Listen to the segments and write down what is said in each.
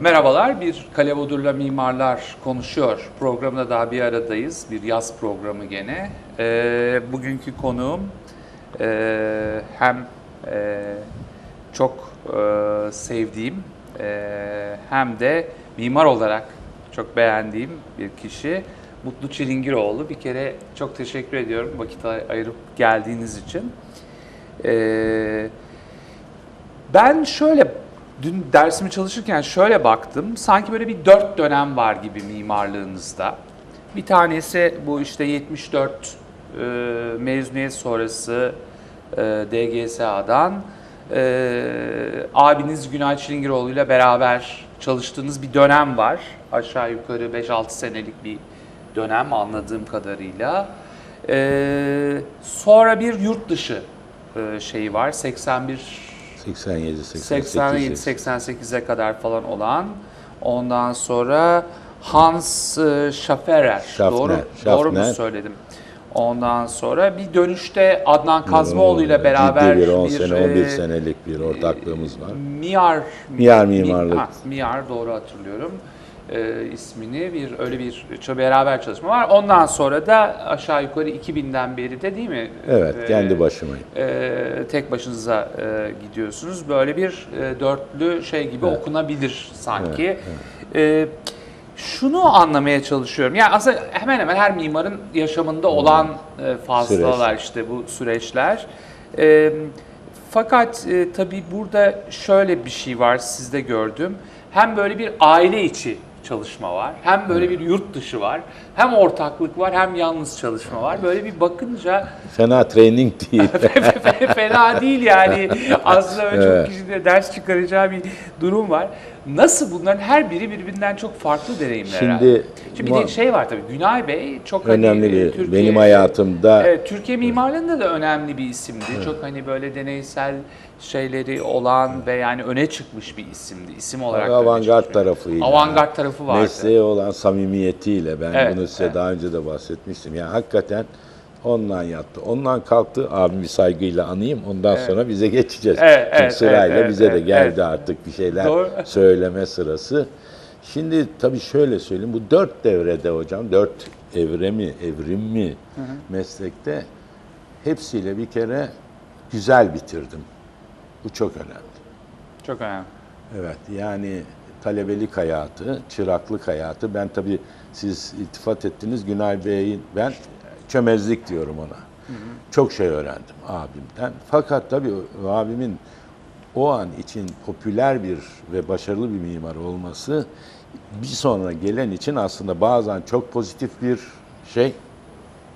Merhabalar, bir Kale Bodur'la Mimarlar konuşuyor. Programda daha bir aradayız, bir yaz programı gene. Ee, bugünkü konuğum e, hem e, çok e, sevdiğim e, hem de mimar olarak çok beğendiğim bir kişi. Mutlu Çilingiroğlu. Bir kere çok teşekkür ediyorum vakit ay- ayırıp geldiğiniz için. Ee, ben şöyle dün dersimi çalışırken şöyle baktım. Sanki böyle bir dört dönem var gibi mimarlığınızda. Bir tanesi bu işte 74 e, mezuniyet sonrası e, DGSA'dan e, abiniz Günay Çilingiroğlu ile beraber çalıştığınız bir dönem var. Aşağı yukarı 5-6 senelik bir dönem anladığım kadarıyla. E, sonra bir yurt dışı e, şeyi var. 81 87 88. 87-88'e kadar falan olan. Ondan sonra Hans e, Schafferer. Schaffner, Doğru, doğru mu Schaffner. söyledim? Ondan sonra bir dönüşte Adnan Kazmaoğlu ile beraber bir 10 bir, sene e, 11 senelik bir ortaklığımız var. Miyar Miyar mimarlık. Ha, Miyar doğru hatırlıyorum e, ismini bir öyle bir beraber çalışma var. Ondan sonra da aşağı yukarı 2000'den beri de değil mi? Evet, E, kendi başımayım. e, tek başınıza e, gidiyorsunuz. Böyle bir e, dörtlü şey gibi okunabilir sanki. E, şunu anlamaya çalışıyorum. Yani aslında hemen hemen her mimarın yaşamında olan e, fazlalar işte bu süreçler. E, fakat e, tabii burada şöyle bir şey var sizde gördüm. Hem böyle bir aile içi çalışma var. Hem böyle bir yurt dışı var. Hem ortaklık var hem yalnız çalışma var. Böyle bir bakınca Fena training değil. Fena değil yani. Aslında Evet. çok kişinin de ders çıkaracağı bir durum var. Nasıl bunların her biri birbirinden çok farklı deneyimler Şimdi herhalde. Şimdi bir de şey var tabii Günay Bey çok hani Önemli e, bir Türkiye- benim hayatımda Evet, Türkiye mimarlığında da önemli bir isimdi. Çok hani böyle deneysel şeyleri olan ve yani öne çıkmış bir isimdi. İsim olarak avantgard tarafıyla. Avantgard tarafı vardı. Mesleğe olan samimiyetiyle ben Evet, bunu size evet. daha önce de bahsetmiştim. Yani hakikaten ondan yattı. Ondan kalktı. Abimi saygıyla anayım. Ondan sonra bize geçeceğiz. Evet, Çünkü evet, sırayla evet, bize evet, de geldi evet. artık bir şeyler Doğru. söyleme sırası. Şimdi tabii şöyle söyleyeyim. Bu dört devrede hocam, dört evremi, evrim mi meslekte hepsiyle bir kere güzel bitirdim. Bu çok önemli. Çok önemli. Evet yani talebelik hayatı, çıraklık hayatı. Ben tabii siz iltifat ettiniz Günay Bey'in ben çömezlik diyorum ona. Çok şey öğrendim abimden. Fakat tabii abimin o an için popüler bir ve başarılı bir mimar olması bir sonra gelen için aslında bazen çok pozitif bir şey,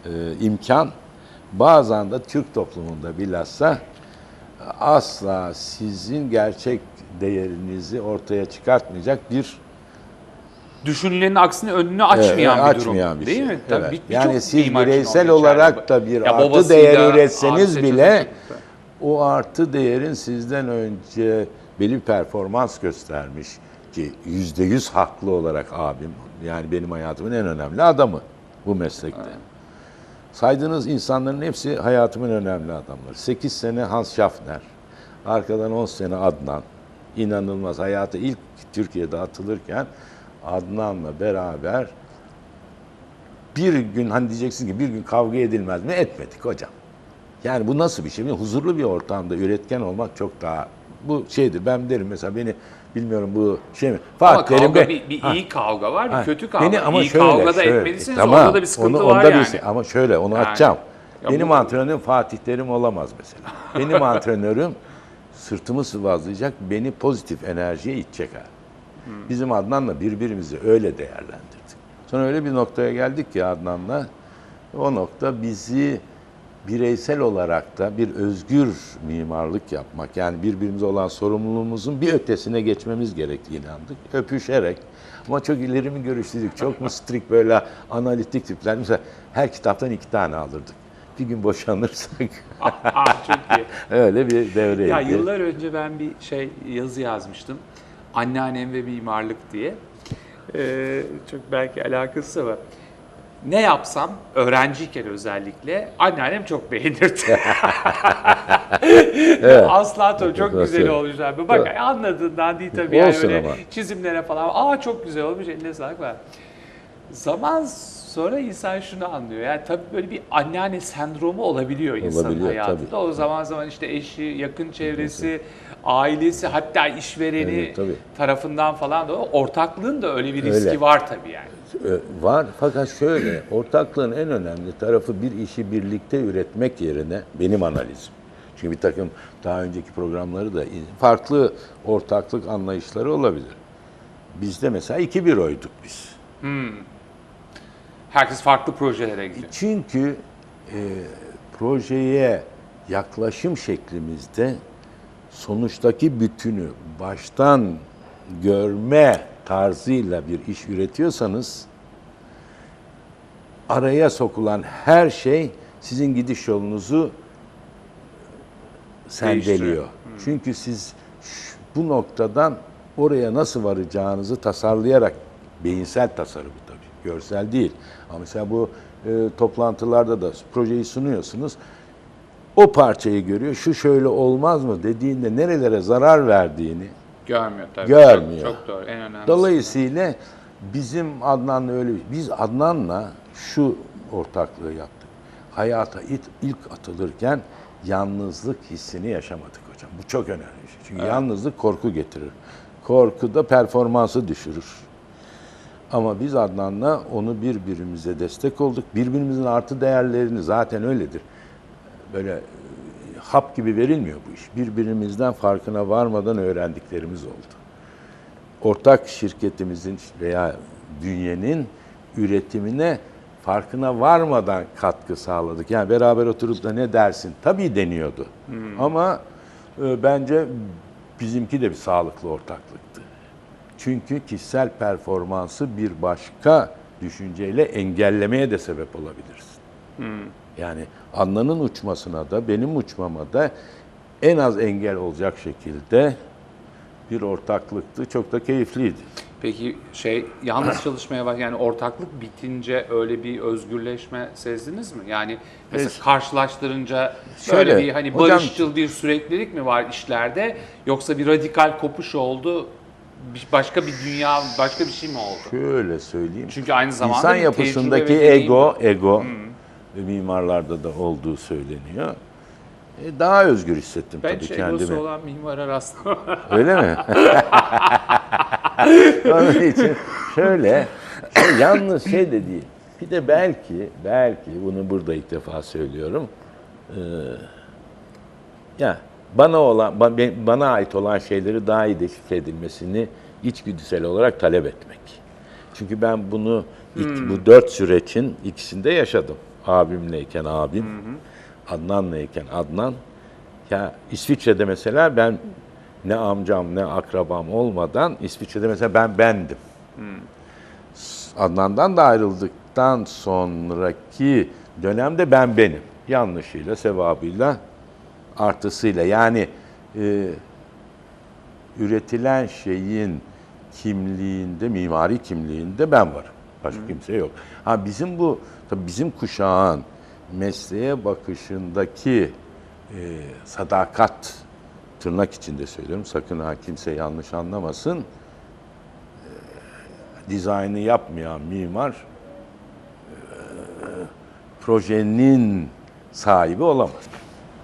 e, imkan. Bazen de Türk toplumunda bilhassa asla sizin gerçek değerinizi ortaya çıkartmayacak bir Düşünülenin aksine önünü açmayan Evet, bir durum. açmayan bir değil şey. mi? Tabii Evet. bir- Yani siz bireysel olarak da bir artı babasıyla, değer üretseniz bile çok- o artı değerin sizden önce belli bir performans göstermiş ki yüzde yüz haklı olarak abim yani benim hayatımın en önemli adamı bu meslekte. Saydığınız insanların hepsi hayatımın önemli adamları. 8 sene Hans Schaffner, arkadan 10 sene Adnan. İnanılmaz hayata ilk Türkiye'de atılırken Adnan'la beraber bir gün hani diyeceksin ki bir gün kavga edilmez mi? Etmedik hocam. Yani bu nasıl bir şey? Huzurlu bir ortamda üretken olmak çok daha bu şeydir. Ben derim mesela beni bilmiyorum bu şey mi? Ama Fatih Terim kavga bir, bir Ha. iyi kavga var, bir Ha, kötü kavga. Beni ama iyi şöyle, kavga da şöyle, etmelisiniz. tamam, Orada da bir sıkıntı onu, var onda yani. Bir, şey- ama şöyle onu Yani. açacağım. Ya Benim bu- antrenörüm Fatih Terim olamaz mesela. Benim antrenörüm sırtımı sıvazlayacak, beni pozitif enerjiye itecek ha. Hmm. Bizim Adnan'la birbirimizi öyle değerlendirdik. Sonra öyle bir noktaya geldik ki Adnan'la o nokta bizi bireysel olarak da bir özgür mimarlık yapmak yani birbirimize olan sorumluluğumuzun bir ötesine geçmemiz gerektiğini inandık. Öpüşerek ama çok ileri mi görüşlüydük, çok mu strict böyle analitik tipler. Mesela her kitaptan iki tane alırdık. Bir gün boşanırsak Ah, çok iyi. öyle bir devreydi. Ya yıllar önce ben bir şey yazı yazmıştım. Anneannem ve mimarlık diye. Ee, çok belki alakası var. ne yapsam öğrenciyken özellikle anneannem çok beğenirdi. Asla tabii çok Nasıl? güzel olmuş abi. Bak Tabii. anladığından değil tabii yani Olsun öyle ama. çizimlere falan. Aa çok güzel olmuş eline sağlık var. Zaman sonra insan şunu anlıyor. Yani tabii böyle bir anneanne sendromu olabiliyor insanın Olabiliyor, hayatında. tabii. O zaman zaman işte eşi, yakın çevresi, ailesi hatta işvereni Evet, tabii. tarafından falan da ortaklığın da öyle bir riski Öyle. var tabii yani. Var fakat şöyle, ortaklığın en önemli tarafı bir işi birlikte üretmek yerine benim analizim. Çünkü bir takım daha önceki programları da farklı ortaklık anlayışları olabilir. Bizde mesela iki büroyduk biz. Herkes farklı projelere gidiyor. Çünkü e, projeye yaklaşım şeklimizde sonuçtaki bütünü baştan görme tarzıyla bir iş üretiyorsanız araya sokulan her şey sizin gidiş yolunuzu sendeliyor. Çünkü siz bu noktadan oraya nasıl varacağınızı tasarlayarak beyinsel tasarımı tabii, görsel değil. Ama mesela bu e, toplantılarda da projeyi sunuyorsunuz. O parçayı görüyor. Şu şöyle olmaz mı dediğinde nerelere zarar verdiğini Görmüyor tabii. Görmüyor. Çok, çok doğru. En önemlisi. Dolayısıyla bizim Adnan'la öyle biz Adnan'la şu ortaklığı yaptık. Hayata ilk, atılırken yalnızlık hissini yaşamadık hocam. Bu çok önemli bir şey. Çünkü yalnızlık korku getirir. Korku da performansı düşürür. Ama biz Adnan'la onu birbirimize destek olduk. Birbirimizin artı değerlerini zaten öyledir. Böyle e, hap gibi verilmiyor bu iş. Birbirimizden farkına varmadan öğrendiklerimiz oldu ortak şirketimizin veya bünyenin üretimine farkına varmadan katkı sağladık. Yani beraber oturup da ne dersin? Tabii deniyordu. Ama e, bence bizimki de bir sağlıklı ortaklıktı. Çünkü kişisel performansı bir başka düşünceyle engellemeye de sebep olabilirsin. Yani Adnan'ın uçmasına da benim uçmama da en az engel olacak şekilde bir ortaklıktı. Çok da keyifliydi. Peki şey yalnız çalışmaya bak yani ortaklık bitince öyle bir özgürleşme sezdiniz mi? Yani mesela Evet. karşılaştırınca Şöyle, bir hani hocam- barışçıl bir süreklilik mi var işlerde yoksa bir radikal kopuş oldu? Bir- Başka bir dünya, başka bir şey mi oldu? Şöyle söyleyeyim. Çünkü aynı zamanda İnsan bir yapısındaki tecrübe ve deneyim ego, ego ve mimarlarda da olduğu söyleniyor. E, daha özgür hissettim Ben tabii hiç egosu kendimi. olan mimara rastlamadım. Öyle mi? Onun için şöyle, şey, yalnız şey de değil. Bir de belki, belki bunu burada ilk defa söylüyorum. Ee, ya bana olan, bana ait olan şeyleri daha iyi deşifre edilmesini içgüdüsel olarak talep etmek. Çünkü ben bunu ilk- bu dört sürecin ikisinde yaşadım. Abimleyken abim, Adnan'layken Adnan. Ya İsviçre'de mesela ben ne amcam ne akrabam olmadan İsviçre'de mesela ben bendim. Adnan'dan da ayrıldıktan sonraki dönemde ben benim. Yanlışıyla, sevabıyla, artısıyla. Yani e, üretilen şeyin kimliğinde, mimari kimliğinde ben varım. Başka kimse yok. Ha bizim bu, tabii bizim kuşağın mesleğe bakışındaki e, sadakat, tırnak içinde söylüyorum, sakın ha kimse yanlış anlamasın. E, dizaynı yapmayan mimar e, projenin sahibi olamaz.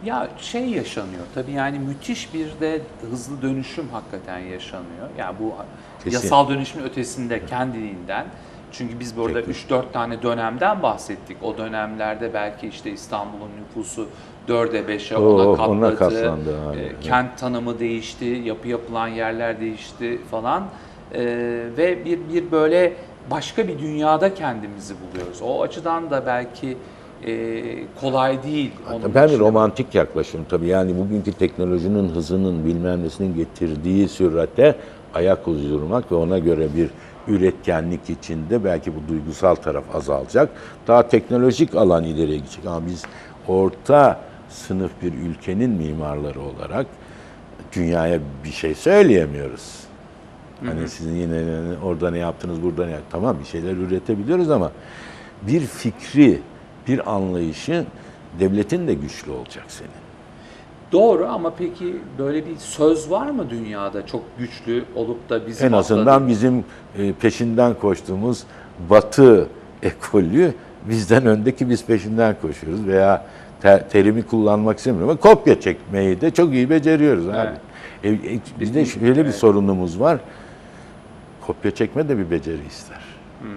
Ya şey yaşanıyor tabii yani müthiş bir de hızlı dönüşüm hakikaten yaşanıyor. Yani bu Kesin. yasal dönüşümün ötesinde kendiliğinden. Çünkü biz burada Kesin. 3-4 tane dönemden bahsettik. O dönemlerde belki işte İstanbul'un nüfusu 4'e 5'e Oo, ona ona katladı. katlandı abi, Ee, evet. Kent tanımı değişti, yapı yapılan yerler değişti falan. Ee, ve bir bir böyle başka bir dünyada kendimizi buluyoruz. O açıdan da belki e, kolay değil. onun Ben dışında. romantik yaklaşım tabii. Yani bugünkü teknolojinin hızının bilmem nesinin getirdiği sürate ayak uydurmak ve ona göre bir üretkenlik içinde belki bu duygusal taraf azalacak. Daha teknolojik alan ileriye gidecek ama biz orta sınıf bir ülkenin mimarları olarak dünyaya bir şey söyleyemiyoruz. Hani sizin yine orada ne yaptınız, burada ne yaptınız. Tamam bir şeyler üretebiliyoruz ama bir fikri, bir anlayışı devletin de güçlü olacak senin. Doğru ama peki böyle bir söz var mı dünyada çok güçlü olup da bizim En azından bizim e, peşinden koştuğumuz Batı ekolü bizden öndeki biz peşinden koşuyoruz veya te- terimi kullanmak istemiyorum ama kopya çekmeyi de çok iyi beceriyoruz abi. E, e, bizde şöyle bir sorunumuz var. Kopya çekme de bir beceri ister. Hmm.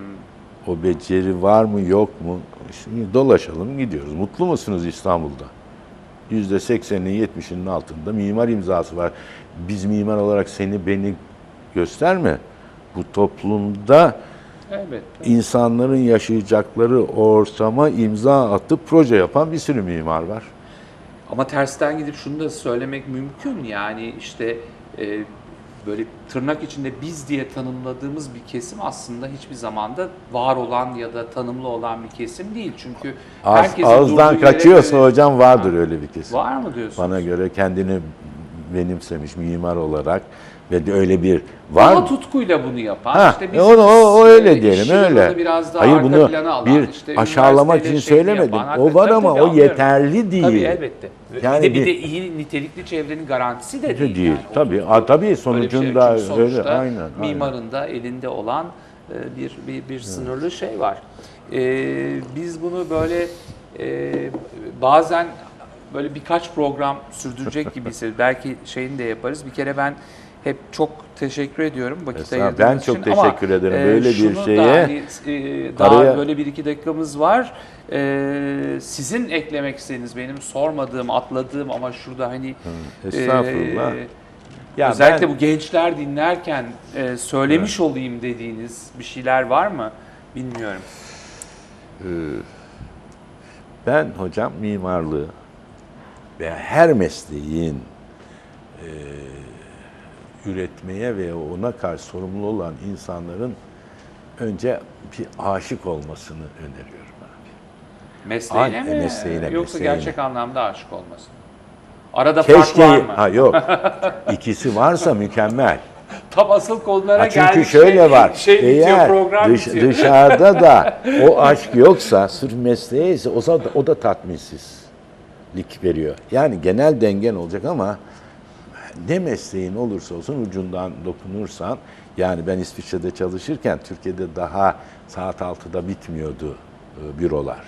O beceri var mı yok mu? Şimdi dolaşalım gidiyoruz. Mutlu musunuz İstanbul'da? Yüzde sekseninin yetmişinin altında mimar imzası var. Biz mimar olarak seni beni gösterme. Bu toplumda Evet. insanların yaşayacakları ortama imza atıp proje yapan bir sürü mimar var. Ama tersten gidip şunu da söylemek mümkün yani işte e, böyle tırnak içinde biz diye tanımladığımız bir kesim aslında hiçbir zamanda var olan ya da tanımlı olan bir kesim değil. Çünkü Ağız, ağızdan kaçıyorsa göre- hocam vardır öyle bir kesim. Var mı diyorsun? Bana göre kendini benimsemiş mimar olarak ve öyle bir var mı? tutkuyla bunu yapan, Ha, işte e o, o, o e, öyle diyelim öyle. Biraz daha Hayır bunu alan, bir işte aşağılamak için şeyini söylemedim. yapan, o var ama o yeterli değil. Tabii elbette. Yani bir de bir de iyi nitelikli çevrenin garantisi de Değil. değil. yani. O Tabii. Aa, tabii Öyle şey. sonucunda öyle. sonuçta Aynen, aynen. Mimarın da elinde olan e, bir bir, bir sınırlı şey var. E, biz bunu böyle e, bazen böyle birkaç program sürdürecek gibi. Belki şeyini de yaparız. Bir kere ben hep çok teşekkür ediyorum vakit ayırdığınız Ben çok için. Ama, teşekkür ederim. e, Böyle bir şunu da şeye hani, e, daha araya- böyle bir iki dakikamız var. E, sizin eklemek istediğiniz benim sormadığım, atladığım ama şurada hani Estağfurullah. e, Ya Özellikle ben- bu gençler dinlerken e, söylemiş olayım dediğiniz bir şeyler var mı? Bilmiyorum. Ben hocam mimarlığı ve her mesleğin e, üretmeye ve ona karşı sorumlu olan insanların önce bir aşık olmasını öneriyorum abi. Mesleğine Ay, mi? mesleğine, Yoksa mesleğine. gerçek anlamda aşık olmasın? Arada fark Keşke var mı? ha yok. İkisi varsa mükemmel. Tam asıl konulara Ha, çünkü geldik. şöyle Şey- var. Şey Eğer program dış- bitiyor. dışarıda da o aşk yoksa sırf mesleğe ise o da, o da tatminsizlik veriyor. Yani genel dengen olacak ama ne mesleğin olursa olsun ucundan dokunursan yani ben İsviçre'de çalışırken Türkiye'de daha saat 6'da bitmiyordu e, bürolar.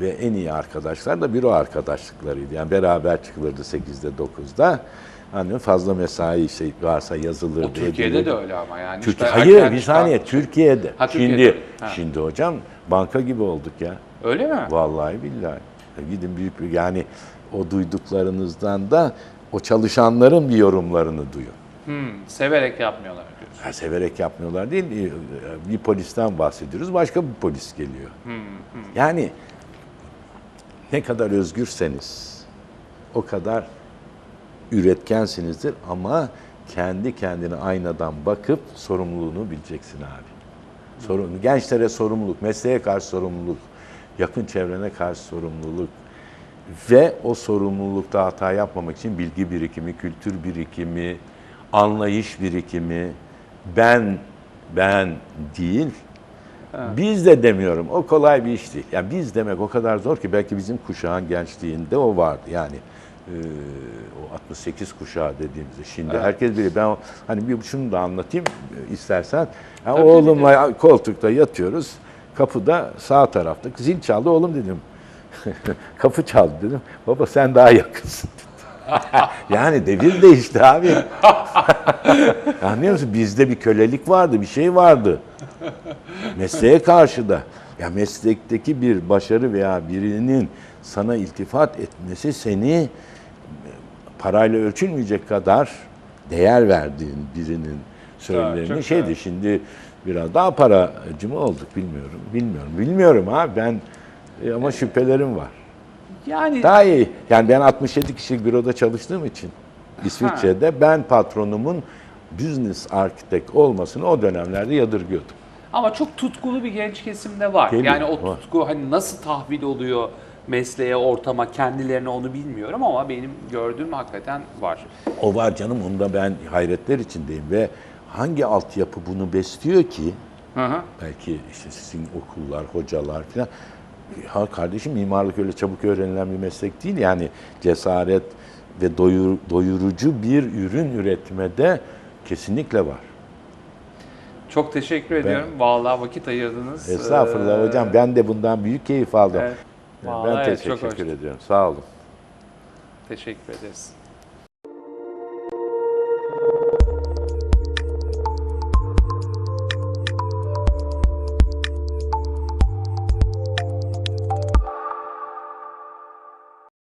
Ve en iyi arkadaşlar da büro arkadaşlıklarıydı. Yani beraber çıkılırdı 8'de 9'da. Hani fazla mesai şey varsa yazılırdı. O Türkiye'de edilirdi. de öyle ama yani. Türkiye, işte hayır bir çıkan- saniye Türkiye'de. Ha, şimdi. Ha. şimdi hocam banka gibi olduk ya. Öyle mi? Vallahi billahi. Gidin büyük bir yani o duyduklarınızdan da o çalışanların bir yorumlarını duyun. Hmm, severek yapmıyorlar diyorsun. Ha, severek yapmıyorlar değil. bir- Bir polisten bahsediyoruz. Başka bir polis geliyor. Yani ne kadar özgürseniz o kadar üretkensinizdir ama kendi kendine aynadan bakıp sorumluluğunu bileceksin abi. Sorun, gençlere sorumluluk, mesleğe karşı sorumluluk, yakın çevrene karşı sorumluluk ve o sorumlulukta hata yapmamak için bilgi birikimi, kültür birikimi, anlayış birikimi, ben, ben değil, biz de demiyorum. O kolay bir iş değil. Yani biz demek o kadar zor ki belki bizim kuşağın gençliğinde o vardı. Yani e, o 68 kuşağı dediğimizde şimdi herkes bilir. Ben hani bir şunu da anlatayım istersen. Yani Tabii, oğlumla koltukta yatıyoruz. Kapıda sağ tarafta zil çaldı oğlum dedim. Kapı çaldı dedim. Baba sen daha yakınsın. yani devir değişti abi. Anlıyor musun? Bizde bir kölelik vardı, bir şey vardı. Mesleğe karşı da. Ya meslekteki bir başarı veya birinin sana iltifat etmesi seni e, parayla ölçülmeyecek kadar değer verdiğin birinin söylemlerine çok şeydi. Şimdi biraz daha paracı mı olduk bilmiyorum. Bilmiyorum. Bilmiyorum ha ben e, ama şüphelerim var. Yani Daha iyi. Yani ben 67 kişilik büroda çalıştığım için İsviçre'de ben patronumun business architect olmasını o dönemlerde yadırgıyordum. Ama çok tutkulu bir genç kesimde var. Tabii, yani o var. tutku hani nasıl tahvil oluyor mesleğe, ortama, kendilerine onu bilmiyorum ama benim gördüğüm hakikaten var. O var canım onda ben hayretler içindeyim ve hangi altyapı bunu besliyor ki? Hı hı. Belki işte sizin okullar, hocalar falan. Ha kardeşim mimarlık öyle çabuk öğrenilen bir meslek değil. Yani cesaret ve doyur, doyurucu bir ürün üretmede kesinlikle var. Çok teşekkür ediyorum. Vallahi vakit ayırdınız. Estağfurullah Ee, hocam ben de bundan büyük keyif aldım. Evet. Ben Vallahi evet, çok teşekkür hoş. ediyorum. Sağ olun. Teşekkür ederiz.